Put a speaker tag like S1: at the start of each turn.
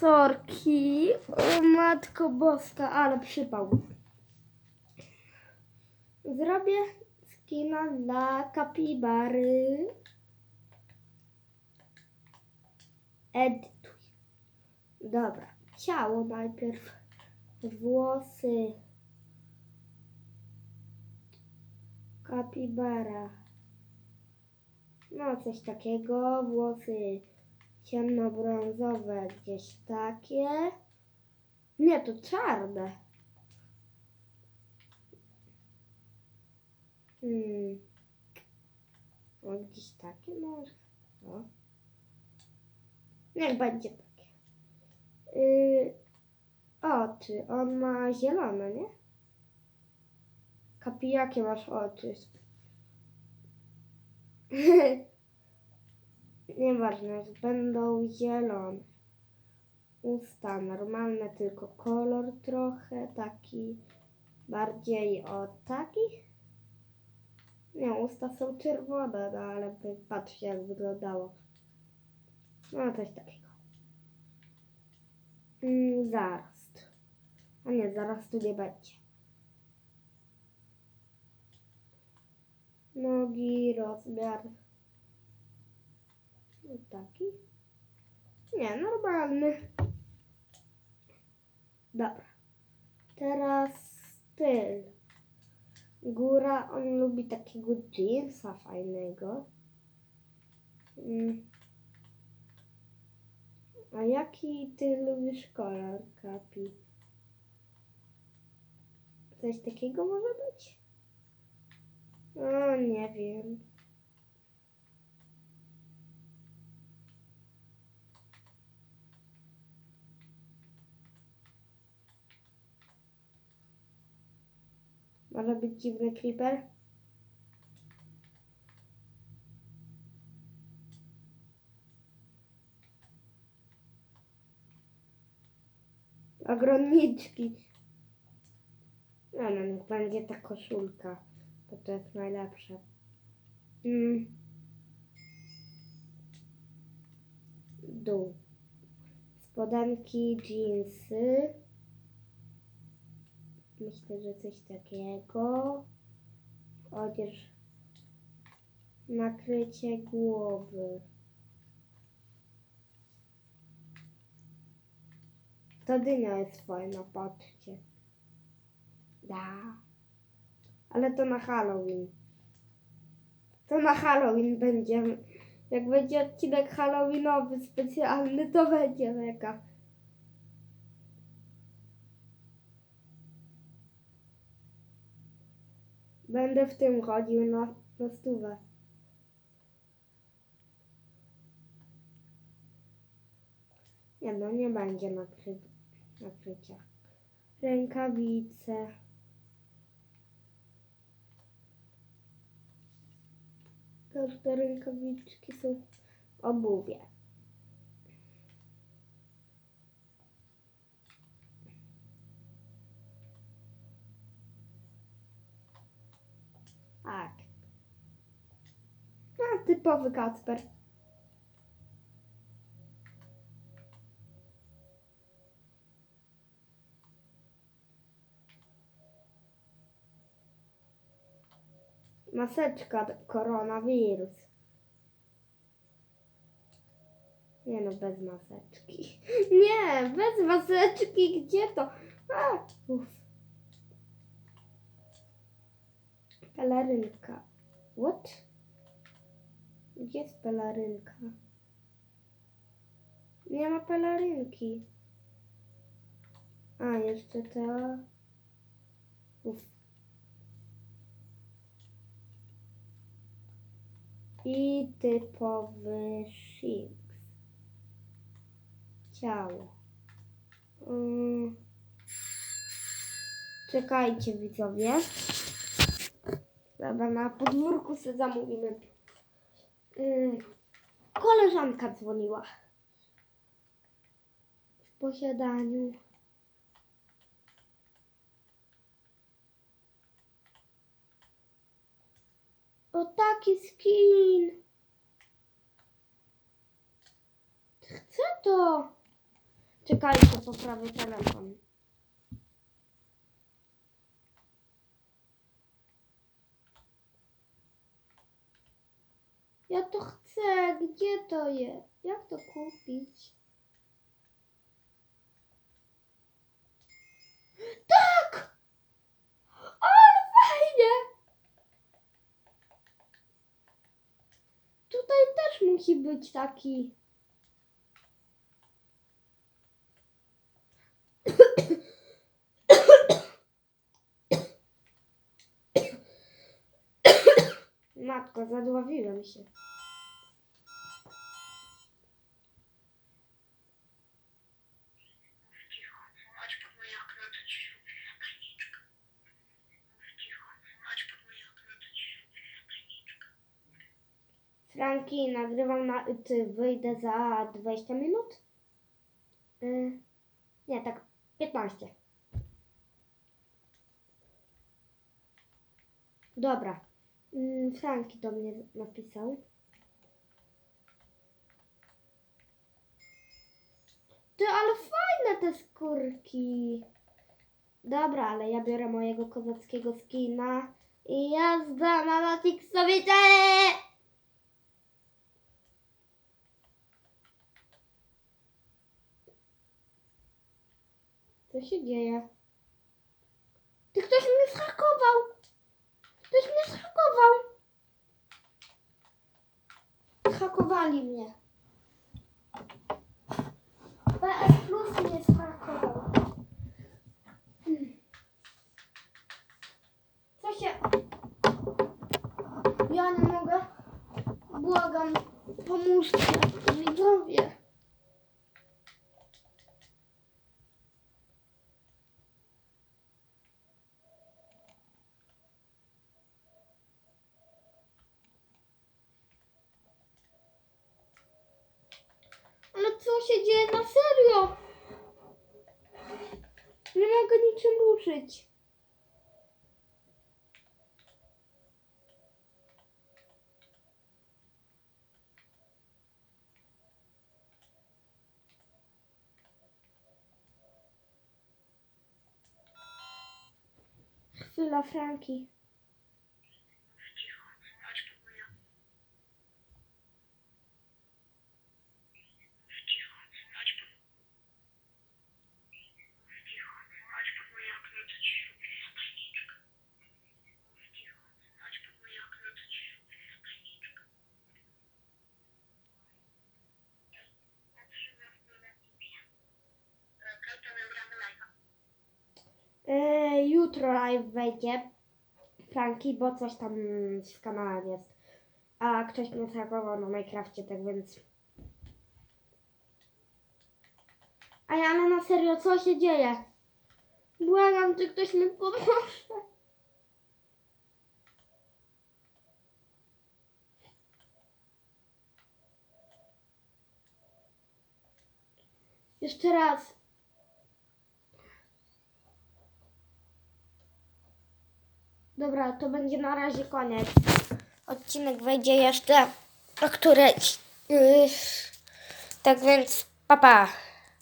S1: Sorki. O matko boska, ale przypał. Zrobię skina dla kapibary. Edytuj. Dobra. Ciało najpierw. Włosy. Kapibara. No, coś takiego. Włosy ciemnobrązowe, gdzieś takie. Nie, to czarne. Hmm. O, gdzieś takie może. O. Niech będzie takie. Yy. On ma zielone, nie? Kapi, jakie masz oczy? Nieważne, będą zielone. Usta normalne, tylko kolor trochę taki bardziej o taki. Nie, usta są czerwone, no ale patrzcie jak wyglądało. No coś takiego. Mm, zaraz. A nie, zaraz tu nie będzie. Nogi, rozmiar. No Taki? Nie, normalny. Dobra. Teraz styl. Góra, on lubi takiego jeansa fajnego. Mm. A jaki ty lubisz kolor, Kapi? Coś takiego może być? O, nie wiem. Może być dziwny creeper? Ogrodniczki. No, no, niech będzie ta koszulka, bo to jest najlepsze. Mm. Dół. Spodanki, jeansy. Myślę, że coś takiego. Odzież. Nakrycie głowy. Ta dynia jest fajna, patrzcie. Da. Ale to na Halloween. To na Halloween będzie. Jak będzie odcinek Halloweenowy specjalny, to będzie mega. Będę w tym chodził na, na stówę. Nie no, nie będzie nakry, nakrycia. Rękawice. Każde rękawiczki są obuwie. Tak. A, typowy Kacper. Maseczka, koronawirus. Nie no, bez maseczki. Nie, bez maseczki, gdzie to? A. Pelerynka. What? Gdzie jest pelerynka? Nie ma pelerynki. A, jeszcze ta. Uff. I typowy Shinx. Ciało. Mm. Czekajcie widzowie. Dobra, na podwórku sobie zamówimy. Yy, koleżanka dzwoniła. W posiadaniu. O taki skin. Chcę to. Czekajcie, poprawię telefon. Ja to chcę. Gdzie to jest? Jak to kupić? Tak! Ale fajnie! Tutaj też musi być taki.
S2: Ci lubię zapalniczkę.
S1: Franki, nagrywam na ty wyjdę za 20 minut? Y, nie, tak 15. Dobra. Mm, Franki do mnie napisał. Ty, ale fajne te skórki. Dobra, ale ja biorę mojego kozackiego skina i jazda na Latixowice! Co się dzieje? Ty ktoś mnie zhakował! Ktoś mnie zhakował! Zhakowali mnie. PS Plus mnie zhakował. Hmm. Co się... Ja nie mogę. Błagam, pomóżcie, widzowie. Ale co się dzieje na serio? Nie mogę niczym ruszyć. Chwila, Franki. Jutro live wejdzie Franki, bo coś tam z kanałem jest. A ktoś mnie zhakował na Minecrafcie, tak więc... A ja, ale na serio, co się dzieje? Błagam, czy ktoś mi pomoże? Jeszcze raz. Dobra, to będzie na razie koniec. Odcinek wejdzie jeszcze o którejś. Yy, tak więc, papa. Pa.